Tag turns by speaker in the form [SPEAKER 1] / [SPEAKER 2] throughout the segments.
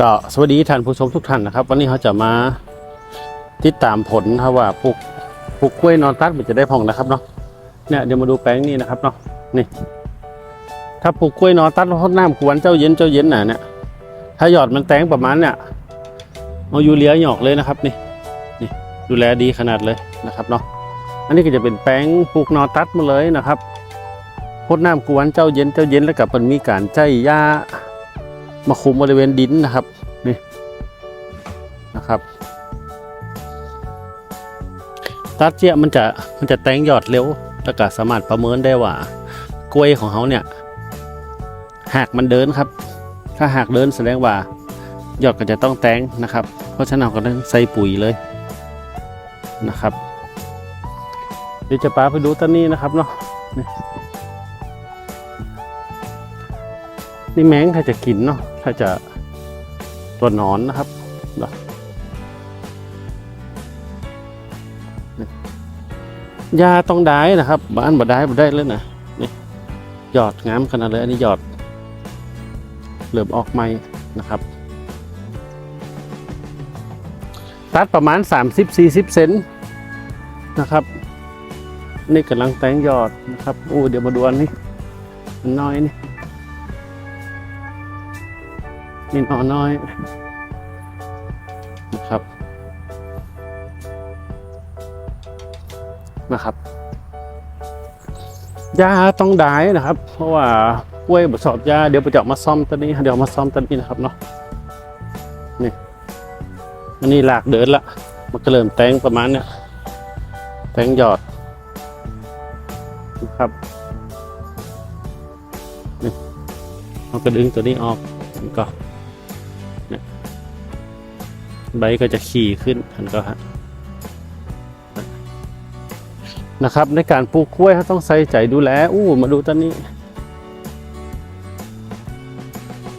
[SPEAKER 1] ก็สวัสดีท่านผู้ชมทุกท่านนะครับ วันนี้เขาจะมาติดตามผลครับว่าปลูกปลูกกล้วยนอนตัดมันจะได้พองนะครับเนาะเนี่ยเดี๋ยวมาดูแปลงนี้นะครับเนาะนี่ ถ้าปลูกกล้วยนอนตัดแล้วทดน้ำกวนเจ้าเย็นเจ้าเย็นน่ะเนี่ยถ้าหยอดมันแตงประมาณเนี่ยเอายูเรียหยอกเลยนะครับนี่นี่ดูแลดีขนาดเลยนะครับเนาะอันนี้ก็จะเป็นแปลงปลูกนอนตัดมาเลยนะครับพดน้ำกวนเจ้าเย็นเจ้าเย็นแล้วกับมันมีการใจหญ้า มาคุมบริเวณดินนะครับนี่นะครับตัดเจียมันจะมันจะแตงยอดเร็วแล้วก็สามารถประเมินได้ว่า กล้วยของเขาเนี่ยหากมันเดินครับ ถ้าหากเดินแสดงว่า ยอดก็จะต้องแตงนะครับ เพราะฉะนั้นเราก็ต้องใส่ปุ๋ยเลยนะครับ เดี๋ยวจะปาไปดูต้นนี้นะครับเนาะ นี่แมงถ้าจะกินเนาะถ้าจะตัวนอนนะครับยาต้องได้นะครับบ้านบ่ได้บ่ได้เลยนะนี่หยอดงามขนาดเลยอันนี้หยอดเหลือบออกใหม่นะครับ ตัดประมาณ 30-40 เซนนะครับ นี่กำลังแตงหยอดนะครับโอ้เดี๋ยวมาดูอันนี้น้อยนี่ นี่นอน้อยนะครับนะครับยาต้องได้นะครับ เพราะว่ากล้วยบดสอบยาเดี๋ยวไปจะเอามาซ่อมตัวนี้เดี๋ยวมาซ่อมตัวนี้นะครับเนาะนี่อันนี้หลากเดินละมันก็เริ่มแตงประมาณเนี้ยแตงหยอดนะครับนี่เราก็ดึงตัวนี้ออกก็เนี่ย ใบก็จะขี่ขึ้นมันก็ฮะนะครับ ในการปลูกกล้วยเขาต้องใส่ใจดูแลอู้มาดูต้นนี้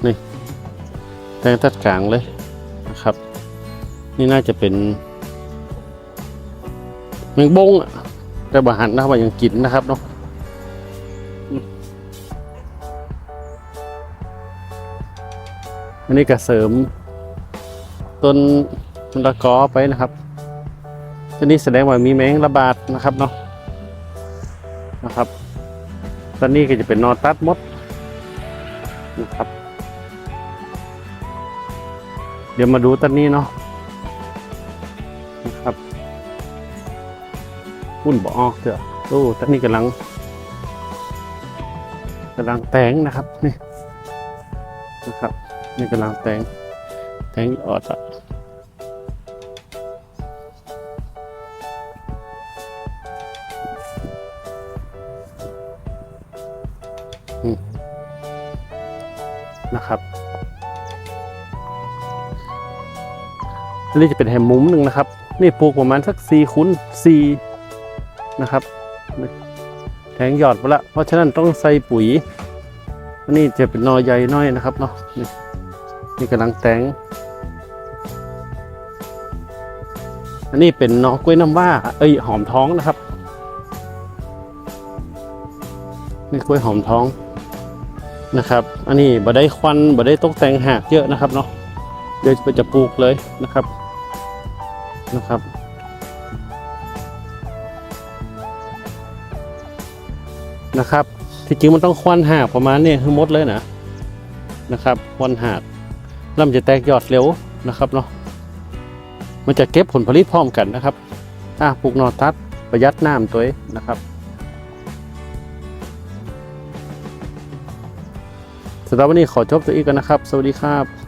[SPEAKER 1] นี่แตงตัดกลางเลยนะครับ นี่น่าจะเป็นแมงบงอะแต่บาหันนะครับว่ายังกินนะครับเนาะอันนี้ก็เสริม ต้นมะละกอไปนะครับตัวนี้แสดงว่ามีแมงระบาดนะครับเนาะนะครับตอนนี้ก็จะเป็นนอตัดมดนะครับ เดี๋ยวมาดูต้นนี้เนาะนะครับหุ่นบ่ออกเถอะโอ้ต้นนี้กำลังกำลังแตงนะครับนี่นะครับนี่กำลังแตงแตงออดอะ นะครับอันนี้จะเป็นแฮมมุมหนึ่งนะครับ นี่ปลูกประมาณสักสี่คูณสี่นะครับแทงหยอดไปละเพราะฉะนั้นต้องใส่ปุ๋ยอันนี้จะเป็นนอใหญ่น้อยนะครับเนาะนี่นี่กำลังแตงอันนี้เป็นนอกล้วยน้ำว้าเอ้ยหอมท้องนะครับ นี่กล้วยหอมท้อง นะครับ อันนี้บ่ได้ควันบ่ได้ตกแต่งหากเยอะนะครับเนาะเดี๋ยวจะปลูกเลยนะครับนะครับนะครับที่จริงมันต้องควันหากประมาณนี้คือมดเลยนะนะครับควันหากแล้วมันจะแตกยอดเร็วนะครับเนาะมันจะเก็บผลผลิตพร้อมกันนะครับถ้าปลูกนอตัดประหยัดน้ำตัวเองนะครับ สำหรับวันนี้ขอจบตัวอีกกันนะครับ สวัสดีครับ